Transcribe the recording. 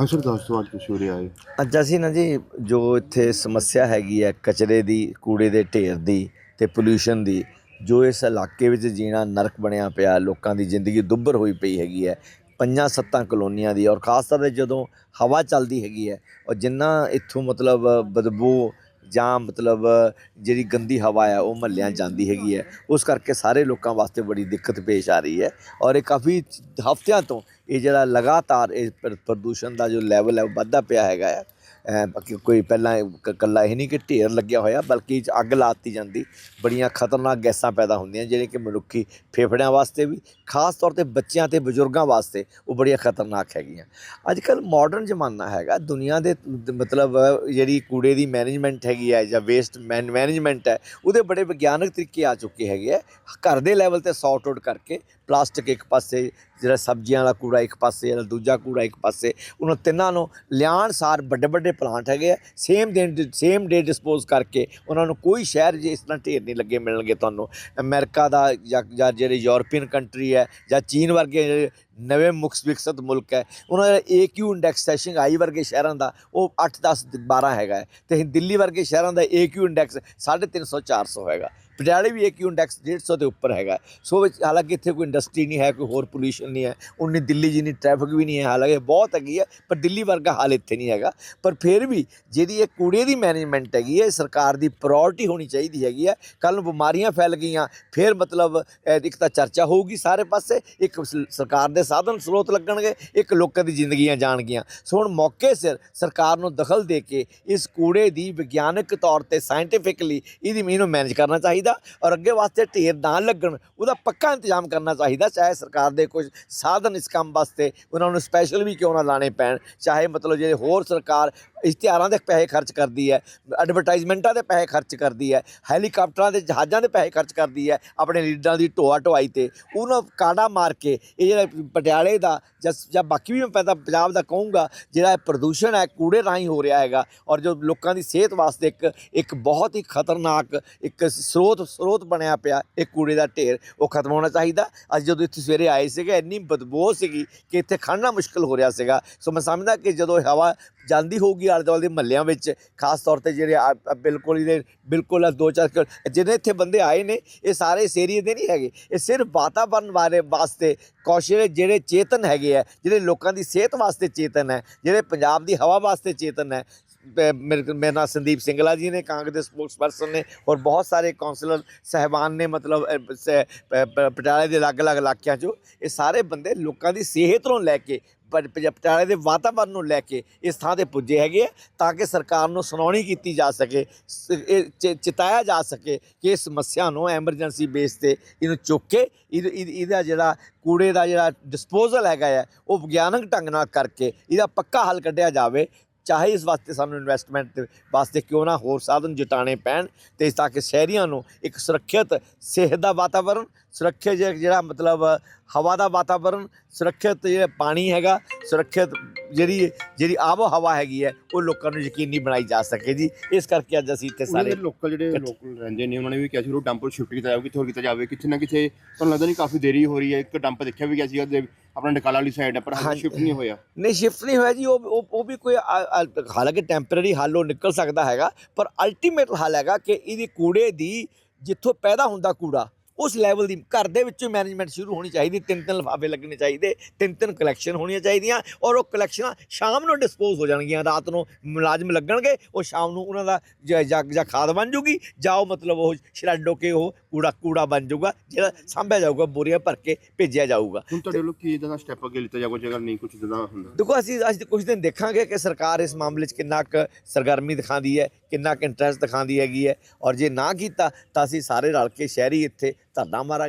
ਹਾਂ ਸਰ, ਦੱਸ ਦਿਓ ਅੱਜ ਤੁਸੀਂ ਉਰੇ ਆਏ। ਅੱਜ ਅਸੀਂ ਨਾ ਜੀ, ਜੋ ਇੱਥੇ ਸਮੱਸਿਆ ਹੈਗੀ ਹੈ, ਕਚਰੇ ਦੀ, ਕੂੜੇ ਦੇ ਢੇਰ ਦੀ ਤੇ ਪੋਲਿਊਸ਼ਨ ਦੀ, ਜੋ ਇਸ ਇਲਾਕੇ ਵਿੱਚ ਜੀਣਾ ਨਰਕ ਬਣਿਆ ਪਿਆ, ਲੋਕਾਂ ਦੀ ਜ਼ਿੰਦਗੀ ਦੁੱਭਰ ਹੋਈ ਪਈ ਹੈਗੀ ਹੈ, ਪੰਜਾਂ ਸੱਤਾਂ ਕਲੋਨੀਆਂ ਦੀ ਔਰ ਖਾਸ ਤੌਰ ਤੇ ਜਦੋਂ ਹਵਾ ਚੱਲਦੀ ਹੈਗੀ ਹੈ, ਔਰ ਜਿੰਨਾ ਇੱਥੋਂ ਮਤਲਬ ਬਦਬੂ ਜਾਂ ਮਤਲਬ ਜਿਹੜੀ ਗੰਦੀ ਹਵਾ ਹੈ, ਉਹ ਮਹੱਲਿਆਂ ਜਾਂਦੀ ਹੈਗੀ ਹੈ। ਉਸ ਕਰਕੇ ਸਾਰੇ ਲੋਕਾਂ ਵਾਸਤੇ ਬੜੀ ਦਿੱਕਤ ਪੇਸ਼ ਆ ਰਹੀ ਹੈ। ਔਰ ਇਹ ਕਾਫੀ ਹਫ਼ਤਿਆਂ ਤੋਂ ਇਹ ਜਿਹੜਾ ਲਗਾਤਾਰ ਇਹ ਪ੍ਰਦੂਸ਼ਣ ਦਾ ਜੋ ਲੈਵਲ ਹੈ, ਉਹ ਵੱਧਦਾ ਪਿਆ ਹੈਗਾ ਹੈ। ਕਿ ਕੋਈ ਪਹਿਲਾਂ ਇਹ ਇਕੱਲਾ ਇਹ ਨਹੀਂ ਕਿ ਢੇਰ ਲੱਗਿਆ ਹੋਇਆ, ਬਲਕਿ 'ਚ ਅੱਗ ਲਾਤੀ ਜਾਂਦੀ। ਬੜੀਆਂ ਖਤਰਨਾਕ ਗੈਸਾਂ ਪੈਦਾ ਹੁੰਦੀਆਂ, ਜਿਹੜੇ ਕਿ ਮਨੁੱਖੀ ਫੇਫੜਿਆਂ ਵਾਸਤੇ ਵੀ, ਖਾਸ ਤੌਰ ਤੇ ਬੱਚਿਆਂ ਤੇ ਬਜ਼ੁਰਗਾਂ ਵਾਸਤੇ ਉਹ ਬੜੀਆਂ ਖਤਰਨਾਕ ਹੈਗੀਆਂ। ਅੱਜ ਕੱਲ ਮਾਡਰਨ ਜ਼ਮਾਨਾ ਹੈਗਾ, ਦੁਨੀਆ ਦੇ ਮਤਲਬ ਜਿਹੜੀ ਕੂੜੇ ਦੀ ਮੈਨੇਜਮੈਂਟ ਹੈਗੀ ਹੈ ਜਾਂ ਵੇਸਟ ਮੈਨੇਜਮੈਂਟ ਹੈ, ਉਹਦੇ ਬੜੇ ਵਿਗਿਆਨਕ ਤਰੀਕੇ ਆ ਚੁੱਕੇ ਹੈਗੇ ਆ ਘਰ ਦੇ ਲੈਵਲ ਤੇ ਸੌਟ ਆਊਟ ਕਰਕੇ ਪਲਾਸਟਿਕ ਇੱਕ ਪਾਸੇ ਜਿਹੜਾ ਸਬਜ਼ੀਆਂ ਵਾਲਾ ਕੂੜਾ ਇੱਕ ਪਾਸੇ ਜਿਹੜਾ ਦੂਜਾ ਕੂੜਾ ਇੱਕ ਪਾਸੇ, ਉਹਨਾਂ ਤਿੰਨਾਂ ਨੂੰ ਲਿਆਉਣ ਸਾਰ ਵੱਡੇ ਵੱਡੇ ਪਲਾਂਟ ਹੈਗੇ ਆ ਸੇਮ ਦਿਨ ਸੇਮ ਡੇ ਡਿਸਪੋਜ਼ ਕਰਕੇ ਉਹਨਾਂ ਨੂੰ ਕੋਈ ਸ਼ਹਿਰ ਜੇ ਇਸ ਤਰ੍ਹਾਂ ਢੇਰ ਨਹੀਂ ਲੱਗੇ ਮਿਲਣਗੇ ਤੁਹਾਨੂੰ। ਅਮਰੀਕਾ ਦਾ ਜਾਂ ਜਿਹੜੇ ਯੂਰਪੀਅਨ ਕੰਟਰੀ ਹੈ ਜਾਂ ਚੀਨ ਵਰਗੇ ਨਵੇਂ ਮੁਕਸ ਵਿਕਸਿਤ ਮੁਲਕ ਹੈ, ਉਹਨਾਂ ਦਾ ਏਕਿਊ ਇੰਡੈਕਸ ਹੈ ਸ਼ੰਘਾਈ ਵਰਗੇ ਸ਼ਹਿਰਾਂ ਦਾ ਉਹ 8 10 12 ਹੈਗਾ ਹੈ ਤੇ ਦਿੱਲੀ ਵਰਗੇ ਸ਼ਹਿਰਾਂ ਦਾ ਏਕਿਊ ਇੰਡੈਕਸ 350 400 ਹੈਗਾ। ਪਟਿਆਲੇ ਵੀ ਇੱਕ ਇੰਡੈਕਸ 150 ਦੇ ਉੱਪਰ ਹੈਗਾ। ਸੋ ਵਿੱਚ ਹਾਲਾਂਕਿ ਇੱਥੇ ਕੋਈ ਇੰਡਸਟਰੀ ਨਹੀਂ ਹੈ, ਕੋਈ ਹੋਰ ਪੋਲੂਸ਼ਨ ਨਹੀਂ ਹੈ, ਉਨੀ ਦਿੱਲੀ ਜਿੰਨੀ ਟ੍ਰੈਫਿਕ ਵੀ ਨਹੀਂ ਹੈ, ਹਾਲਾਂਕਿ ਬਹੁਤ ਹੈਗੀ ਹੈ, ਪਰ ਦਿੱਲੀ ਵਰਗਾ ਹਾਲ ਇੱਥੇ ਨਹੀਂ ਹੈਗਾ। ਪਰ ਫਿਰ ਵੀ ਜਿਹੜੀ ਇਹ ਕੂੜੇ ਦੀ ਮੈਨੇਜਮੈਂਟ ਹੈਗੀ ਹੈ ਸਰਕਾਰ ਦੀ ਪ੍ਰਾਇੋਰਟੀ ਹੋਣੀ ਚਾਹੀਦੀ ਹੈਗੀ ਹੈ। ਕੱਲ ਨੂੰ ਬਿਮਾਰੀਆਂ ਫੈਲ ਗਈਆਂ, ਫਿਰ ਮਤਲਬ ਇੱਕ ਤਾਂ ਚਰਚਾ ਹੋਊਗੀ ਸਾਰੇ ਪਾਸੇ, ਇੱਕ ਸਰਕਾਰ ਦੇ ਸਾਧਨ ਸਰੋਤ ਲੱਗਣਗੇ, ਇੱਕ ਲੋਕਾਂ ਦੀ ਜ਼ਿੰਦਗੀਆਂ ਜਾਣਗੀਆਂ। ਸੋ ਹੁਣ ਮੌਕੇ ਸਿਰ ਸਰਕਾਰ ਨੂੰ ਦਖਲ ਦੇ ਕੇ ਇਸ ਕੂੜੇ ਦੀ ਵਿਗਿਆਨਕ ਤੌਰ ਤੇ ਸਾਇੰਟੀਫਿਕਲੀ ਇਹਦੀ ਮੀਨੂ ਮੈਨੇਜ ਕਰਨਾ ਚਾਹੀਦਾ। ਔਰ ਅੱਗੇ ਵਾਸਤੇ ਢੇਰ ਨਾ ਲੱਗਣ। ਉਹਦਾ ਪੱਕਾ ਇੰਤਜ਼ਾਮ ਕਰਨਾ ਚਾਹੀਦਾ, ਚਾਹੇ ਸਰਕਾਰ ਦੇ ਕੁਝ ਸਾਧਨ ਇਸ ਕੰਮ ਵਾਸਤੇ, ਉਹਨਾਂ ਨੂੰ ਸਪੈਸ਼ਲ ਵੀ ਕਿਉਂ ਨਾ ਲਾਣੇ ਪੈਣ। ਚਾਹੇ ਮਤਲਬ ਜਿਹੜੇ ਹੋਰ ਸਰਕਾਰ ਇਸ਼ਤਿਹਾਰਾਂ ਦੇ ਪੈਸੇ ਖਰਚ ਕਰਦੀ ਹੈ ਐਡਵਰਟਾਈਜ਼ਮੈਂਟਾਂ ਦੇ ਪੈਸੇ ਖਰਚ ਕਰਦੀ ਹੈ ਹੈਲੀਕਾਪਟਰਾਂ ਦੇ ਜਹਾਜ਼ਾਂ ਦੇ ਪੈਸੇ ਖਰਚ ਕਰਦੀ ਹੈ, ਆਪਣੇ ਲੀਡਰਾਂ ਦੀ ਢੋਆ ਢੋਆਈ ਤੇ, ਉਹਨਾਂ ਕਾੜਾ ਮਾਰ ਕੇ, ਇਹ ਜਿਹੜਾ ਪਟਿਆਲੇ ਦਾ ਜਾਂ ਬਾਕੀ ਵੀ ਮੈਂ ਪੈਦਾ ਪੰਜਾਬ ਦਾ ਕਹੂੰਗਾ, ਜਿਹੜਾ ਪ੍ਰਦੂਸ਼ਣ ਹੈ, ਕੂੜੇ ਰਾਹੀਂ ਹੋ ਰਿਹਾ ਹੈਗਾ, ਔਰ ਜੋ ਲੋਕਾਂ ਦੀ ਸਿਹਤ ਵਾਸਤੇ ਇੱਕ ਇੱਕ ਬਹੁਤ ਹੀ ਖਤਰਨਾਕ, ਇੱਕ ਸਰੋਤ ਸਰੋਤ ਬਣਿਆ ਪਿਆ, ਇਹ ਕੂੜੇ ਦਾ ਢੇਰ, ਉਹ ਖਤਮ ਹੋਣਾ ਚਾਹੀਦਾ। ਅੱਜ ਜਦੋਂ ਇੱਥੇ ਸਵੇਰੇ ਆਏ ਸੀਗੇ, ਇੰਨੀ ਬਦਬੂ ਸੀਗੀ ਕਿ ਇੱਥੇ ਖੜਨਾ ਮੁਸ਼ਕਲ ਹੋ ਰਿਹਾ ਸੀਗਾ। ਸੋ ਮੈਂ ਸਮਝਦਾ ਕਿ ਜਦੋਂ ਹਵਾ ਜਾਂਦੀ ਹੋਊਗੀ ਆਲੇ ਦੁਆਲੇ ਦੇ ਮਹੱਲਿਆਂ ਵਿੱਚ, ਖਾਸ ਤੌਰ ਤੇ ਜਿਹੜੇ ਬਿਲਕੁਲ ਇਹਦੇ, ਬਿਲਕੁਲ ਆ ਦੋ ਚਾਰ ਕਿਲੋ- ਜਿਹੜੇ ਇੱਥੇ ਬੰਦੇ ਆਏ ਨੇ, ਇਹ ਸਾਰੇ ਇਸ ਏਰੀਏ ਦੇ ਨਹੀਂ ਹੈਗੇ। ਇਹ ਸਿਰਫ ਵਾਤਾਵਰਨ ਬਾਰੇ, ਵਾਸਤੇ ਕੌਸ਼ਲ ਜਿਹੜੇ ਚੇਤਨ ਹੈਗੇ ਆ, ਜਿਹੜੇ ਲੋਕਾਂ ਦੀ ਸਿਹਤ ਵਾਸਤੇ ਚੇਤਨ ਹੈ, ਜਿਹੜੇ ਪੰਜਾਬ ਦੀ ਹਵਾ ਵਾਸਤੇ ਚੇਤਨ ਹੈ ਪ- ਮੇਰੇ ਮੇਰਾ ਨਾਮ ਸੰਦੀਪ ਸਿੰਗਲਾ ਜੀ ਨੇ, ਕਾਂਗਰਸ ਦੇ ਸਪੋਕਸਪਰਸਨ ਨੇ ਔਰ ਬਹੁਤ ਸਾਰੇ ਕਾਉਂਸਲਰ ਸਹਿਬਾਨ ਨੇ, ਮਤਲਬ ਪਟਿਆਲੇ ਦੇ ਅਲੱਗ-ਅਲੱਗ ਇਲਾਕਿਆਂ 'ਚੋਂ, ਇਹ ਸਾਰੇ ਬੰਦੇ ਲੋਕਾਂ ਦੀ ਸਿਹਤ ਨੂੰ ਲੈ ਕੇ ਪਟਿਆਲੇ ਦੇ ਵਾਤਾਵਰਨ ਨੂੰ ਲੈ ਕੇ ਇਸ ਥਾਂ ਤੇ ਪੁੱਜੇ ਹੈਗੇ ਆ ਤਾਂ ਕਿ ਸਰਕਾਰ ਨੂੰ ਸੁਣਾਉਣੀ ਕੀਤੀ ਜਾ ਸਕੇ ਚਿਤਾਇਆ ਜਾ ਸਕੇ ਕਿ ਇਸ ਸਮੱਸਿਆ ਨੂੰ ਐਮਰਜੈਂਸੀ ਬੇਸ ਤੇ ਇਹਨੂੰ ਚੁੱਕ ਕੇ, ਇਹਦਾ ਜਿਹੜਾ ਕੂੜੇ ਦਾ ਜਿਹੜਾ ਡਿਸਪੋਜ਼ਲ ਹੈਗਾ ਆ, ਉਹ ਵਿਗਿਆਨਕ ਢੰਗ ਨਾਲ ਕਰਕੇ, ਇਹਦਾ ਪੱਕਾ ਹੱਲ ਕੱਢਿਆ ਜਾਵੇ ਚਾਹੇ ਇਸ ਵਾਸਤੇ ਸਾਨੂੰ ਇਨਵੈਸਟਮੈਂਟ ਵਾਸਤੇ ਕਿਉਂ ਨਾ ਹੋਰ ਸਾਧਨ ਜੁਟਾਣੇ ਪੈਣ ਤੇ ਤਾਂ ਕਿ ਸ਼ਹਿਰੀਆਂ ਨੂੰ ਇੱਕ ਸੁਰੱਖਿਅਤ ਸਿਹਤ ਦਾ ਵਾਤਾਵਰਣ, ਸੁਰੱਖਿਅਤ ਜਿਹੜਾ ਮਤਲਬ ਹਵਾ ਦਾ ਵਾਤਾਵਰਣ ਸੁਰੱਖਿਅਤ ਜਿਹੜਾ ਪਾਣੀ ਹੈਗਾ ਸੁਰੱਖਿਅਤ ਜਿਹੜੀ ਜਿਹੜੀ ਆਬੋ ਹਵਾ ਹੈਗੀ ਹੈ ਉਹ ਲੋਕਾਂ ਨੂੰ ਯਕੀਨੀ ਬਣਾਈ ਜਾ ਸਕੇ ਜੀ ਇਸ ਕਰਕੇ ਅੱਜ ਅਸੀਂ ਇੱਥੇ ਸਾਰੇ ਲੋਕਲ ਜਿਹੜੇ ਲੋਕਲ ਰਹਿੰਦੇ ਨੇ ਉਹਨਾਂ ਨੇ ਵੀ ਕਿਹਾ ਸੀ ਉਹ ਡੰਪ ਸ਼ਿਫਟ ਕੀਤਾ ਜਾਵੇ ਕਿੱਥੇ ਹੋਰ ਕੀਤਾ ਜਾਵੇ ਕਿਤੇ ਨਾ ਕਿਤੇ ਤੁਹਾਨੂੰ ਲੱਗਦਾ ਨਹੀਂ ਕਾਫੀ ਦੇਰੀ ਹੋ ਰਹੀ ਹੈ ਇੱਕ ਡੰਪ ਦੇਖਿਆ ਵੀ ਗਿਆ ਦੇ- ਆਪਣਾ ਡਕਾਲਾ ਵਾਲੀ ਸਾਈਡ ਹੈ ਪਰ ਹਾਲੇ। ਸ਼ਿਫਟ ਨਹੀਂ ਹੋਇਆ ਨਹੀਂ ਸ਼ਿਫਟ ਨਹੀਂ ਹੋਇਆ ਜੀ ਉਹ ਉਹ ਵੀ ਕੋਈ ਹਾਲਾਂਕਿ ਟੈਂਪਰੇਰੀ ਹੱਲ ਉਹ ਨਿਕਲ ਸਕਦਾ ਹੈਗਾ ਪਰ ਅਲਟੀਮੇਟ ਹੱਲ ਹੈਗਾ ਕਿ ਇਹਦੀ ਕੂੜੇ ਦੀ ਜਿੱਥੋਂ ਪੈਦਾ ਹੁੰਦਾ ਕੂੜਾ ਉਸ ਲੈਵਲ ਦੀ ਘਰ ਦੇ ਵਿੱਚੋਂ ਮੈਨੇਜਮੈਂਟ ਸ਼ੁਰੂ ਹੋਣੀ ਚਾਹੀਦੀ ਤਿੰਨ ਤਿੰਨ ਲਿਫਾਫੇ ਲੱਗਣੇ ਚਾਹੀਦੇ ਤਿੰਨ ਤਿੰਨ ਕਲੈਕਸ਼ਨ ਹੋਣੀਆਂ ਚਾਹੀਦੀਆਂ ਔਰ ਉਹ ਕਲੈਕਸ਼ਨਾਂ ਸ਼ਾਮ ਨੂੰ ਡਿਸਪੋਜ਼ ਹੋ ਜਾਣਗੀਆਂ ਰਾਤ ਨੂੰ ਮੁਲਾਜ਼ਮ ਲੱਗਣਗੇ ਉਹ ਸ਼ਾਮ ਨੂੰ ਉਹਨਾਂ ਦਾ ਜਾਂ- ਜਾਂ ਜਾਂ ਖਾਦ ਬਣ ਜੂਗੀ ਜਾਂ ਉਹ ਮਤਲਬ ਉਹ ਸ਼ਰੈਡ ਹੋ ਕੇ ਉਹ ਕੂੜਾ ਕੂੜਾ ਬਣ ਜਾਊਗਾ ਜਿਹੜਾ ਸਾਂਭਿਆ ਜਾਊਗਾ ਬੋਰੀਆਂ ਭਰ ਕੇ ਭੇਜਿਆ ਜਾਊਗਾ। ਹੁਣ ਤੁਹਾਡੇ ਵੱਲੋਂ ਕੀ ਇਦਾਂ ਦਾ ਸਟੈਪ ਅੱਗੇ ਲਿੱਤਾ ਜਾਊਗਾ ਜੇਕਰ ਨਹੀਂ ਕੁਝ ਇਦਾਂ ਹੁੰਦਾ? ਦੇਖੋ ਅਸੀਂ ਅੱਜ ਕੁਝ ਦਿਨ ਦੇਖਾਂਗੇ ਕਿ ਸਰਕਾਰ ਇਸ ਮਾਮਲੇ 'ਚ ਕਿੰਨਾ ਕੁ ਸਰਗਰਮੀ ਦਿਖਾਉਂਦੀ ਹੈ ਕਿੰਨਾ ਕੁ ਇੰਟਰਸਟ ਦਿਖਾਉਂਦੀ ਹੈਗੀ ਹੈ ਔਰ ਜੇ ਨਾ ਕੀਤਾ ਤਾਂ ਅਸੀਂ ਸਾਰੇ ਰਲ ਕੇ ਸ਼ਹਿਰੀ ਇੱਥੇ ਧਰਨਾ ਮਾਰਾਂਗੇ।